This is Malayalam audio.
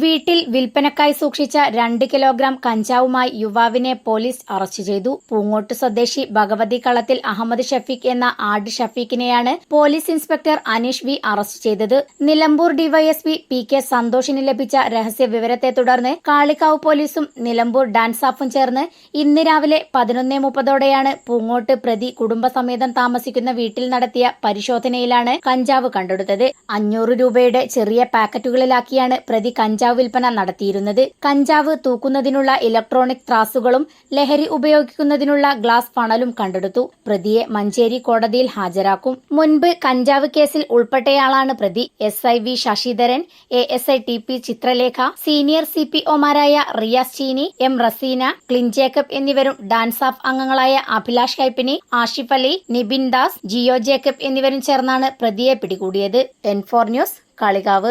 വീട്ടിൽ വിൽപ്പനക്കായി സൂക്ഷിച്ച രണ്ട് കിലോഗ്രാം കഞ്ചാവുമായി യുവാവിനെ പോലീസ് അറസ്റ്റ് ചെയ്തു. പൂങ്ങോട്ട് സ്വദേശി ഭഗവതി കളത്തിൽ അഹമ്മദ് ഷഫീഖ് എന്ന ആട് ഷഫീഖിനെയാണ് police inspector Aneesh V arrest ചെയ്തത്. നിലമ്പൂർ ഡിവൈഎസ്പി പി കെ സന്തോഷിന് ലഭിച്ച രഹസ്യ വിവരത്തെ തുടർന്ന് കാളിക്കാവ് പോലീസും നിലമ്പൂർ ഡാൻസാഫും ചേർന്ന് ഇന്ന് രാവിലെ പതിനൊന്നേ മുപ്പതോടെയാണ് പൂങ്ങോട്ട് പ്രതി കുടുംബസമേതം താമസിക്കുന്ന വീട്ടിൽ നടത്തിയ പരിശോധനയിലാണ് കഞ്ചാവ് കണ്ടെടുത്തത്. അഞ്ഞൂറ് രൂപയുടെ ചെറിയ പാക്കറ്റുകളിലാക്കിയാണ് പ്രതി കഞ്ചാവ് വിൽപ്പന നടത്തിയിരുന്നത്. കഞ്ചാവ് തൂക്കുന്നതിനുള്ള ഇലക്ട്രോണിക് ത്രാസുകളും ലഹരി ഉപയോഗിക്കുന്നതിനുള്ള ഗ്ലാസ് പണലും കണ്ടെടുത്തു. പ്രതിയെ മഞ്ചേരി കോടതിയിൽ ഹാജരാക്കും. മുൻപ് കഞ്ചാവ് കേസിൽ ഉൾപ്പെട്ടയാളാണ് പ്രതി. S I V Sasidharan A S I T P Chithralekha senior C P ഒമാരായ Riyas Cheeni M Raseena kiln Jacob എന്നിവരും ഡാൻസ് ഓഫ് അംഗങ്ങളായ അഭിലാഷ് കൈപ്പിനി ആഷിഫ് അലി നിബിൻ ദാസ് ജിയോ ജേക്കബ് എന്നിവരും ചേർന്നാണ് പ്രതിയെ പിടികൂടിയത്. N four four news Kalikavu.